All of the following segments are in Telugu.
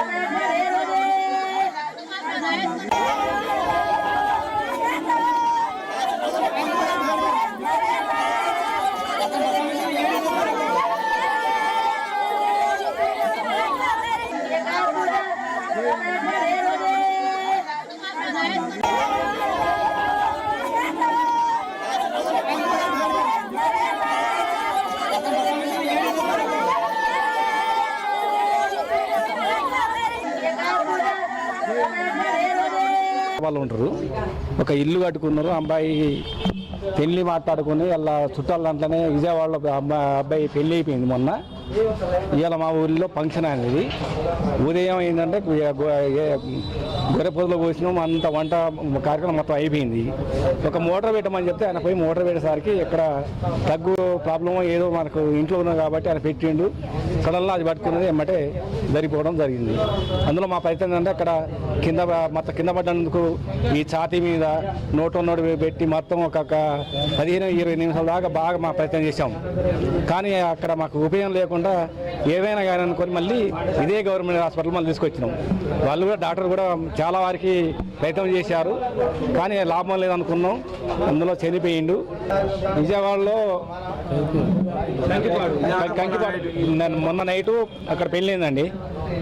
Amén. వాళ్ళు ఉంటారు. ఒక ఇల్లు కట్టుకున్నారు. అమ్మాయి పెళ్ళి మాట్లాడుకుని అలా చుట్టాలంటేనే విజయవాడలో అబ్బాయి పెళ్ళి అయిపోయింది మొన్న. ఇవాళ మా ఊరిలో ఫంక్షన్ అనేది ఉదయం ఏంటంటే గొర్రె పొదలో పోసినాం అంత వంట కార్యక్రమం మొత్తం అయిపోయింది. ఒక మోటార్ పెట్టమని చెప్తే ఆయన పోయి మోటార్ పెట్టేసరికి ఇక్కడ తగ్గు ప్రాబ్లమో ఏదో మనకు ఇంట్లో ఉన్నాం కాబట్టి ఆయన పెట్టిండు. సడన్లో అది పట్టుకున్నది ఏమంటే జరిగిపోవడం జరిగింది. అందులో మా ప్రయత్నం ఏంటంటే అక్కడ కింద మొత్తం కింద పడ్డందుకు ఈ ఛాతీ మీద నోటు నోటు పెట్టి మొత్తం ఒక ఒక పదిహేను ఇరవై నిమిషాల దాకా బాగా మా ప్రయత్నం చేశాం. కానీ అక్కడ మాకు ఉపయోగం లేకుండా ఏవైనా కానీ అనుకొని మళ్ళీ ఇదే గవర్నమెంట్ హాస్పిటల్ మళ్ళీ తీసుకొచ్చినాం. వాళ్ళు కూడా డాక్టర్ కూడా చాలా వారికి ప్రయత్నం చేశారు. కానీ లాభం లేదనుకున్నాం. అందులో చనిపోయిండు. విజయవాడలో కంకిపాడు. మొన్న నైటు అక్కడ పెళ్ళైందండి.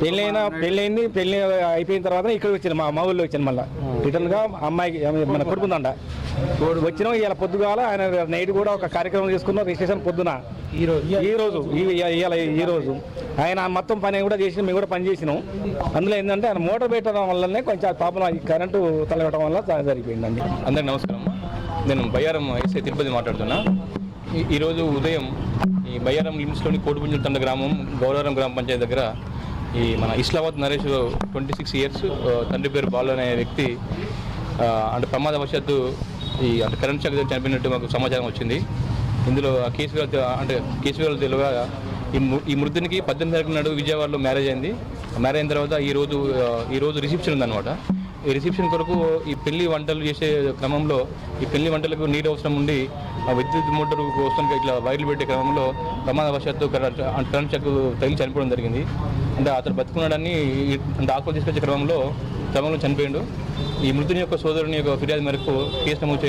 పెళ్ళైన పెళ్ళైంది పెళ్ళి అయిపోయిన తర్వాత ఇక్కడికి వచ్చింది మా మా ఊళ్ళో వచ్చింది మళ్ళీ. రిటర్న్గా అమ్మాయికి మన కొడుకుందండ వచ్చినాం ఇలా పొద్దుగాల ఆయన నైట్ కూడా ఒక కార్యక్రమం చేసుకున్నాం రిజిస్ట్రేషన్ పొద్దున. ఈ రోజు ఈ రోజు ఇవాళ ఈ రోజు. ఆయన మొత్తం పని కూడా చేసిన మేము కూడా పని చేసినాం. అందులో ఏంటంటే ఆయన మోటార్ పెట్టడం వల్లనే కొంచెం పాపం ఈ కరెంటు తలగడం వల్ల జ- జరిగిపోయిందండి అందరికి నమస్కారం నేను బయ్యారం ఎస్ఐ తిరుపతి మాట్లాడుతున్నా. ఈరోజు ఉదయం ఈ బయ్యారం లిమ్స్లోని కోటిపుంజుల తండ గ్రామం గౌరవరం గ్రామ పంచాయతీ దగ్గర ఈ మన Islamabad Naresh twenty six years తండ్రి పేరు బాలు అనే వ్యక్తి అంటే ప్రమాదవశాత్తు ఈ అంటే కరెంట్ షాక్ చనిపోయినట్టు మాకు సమాచారం వచ్చింది. ఇందులో కేసీఆర్ అంటే కేసీఆర్ వివరాలు తెలియగా ఈ ఈ మృతునికి పద్దెనిమిది తారీఖు నాడు విజయవాడలో మ్యారేజ్ అయింది. మ్యారేజ్ అయిన తర్వాత ఈ రోజు ఈ రోజు రిసెప్షన్ ఉందన్నమాట. రిసెప్షన్ కొరకు ఈ పెళ్ళి వంటలు చేసే క్రమంలో ఈ పెళ్ళి వంటలకు నీరు అవసరం ఉండి ఆ విద్యుత్ మోటార్ కోసం ఇట్లా వైర్లు పెట్టే క్రమంలో ప్రమాదవశాత్తు కరెంట్ కరెంట్ చెక్ తగిలి చనిపోవడం జరిగింది. అంటే అతను బతుకున్నాడని అంటే ఆకులు తీసుకొచ్చే క్రమంలో క్రమంలో చనిపోయాడు. ఈ మృతుని యొక్క సోదరుని యొక్క ఫిర్యాదు మేరకు కేసు నమోదు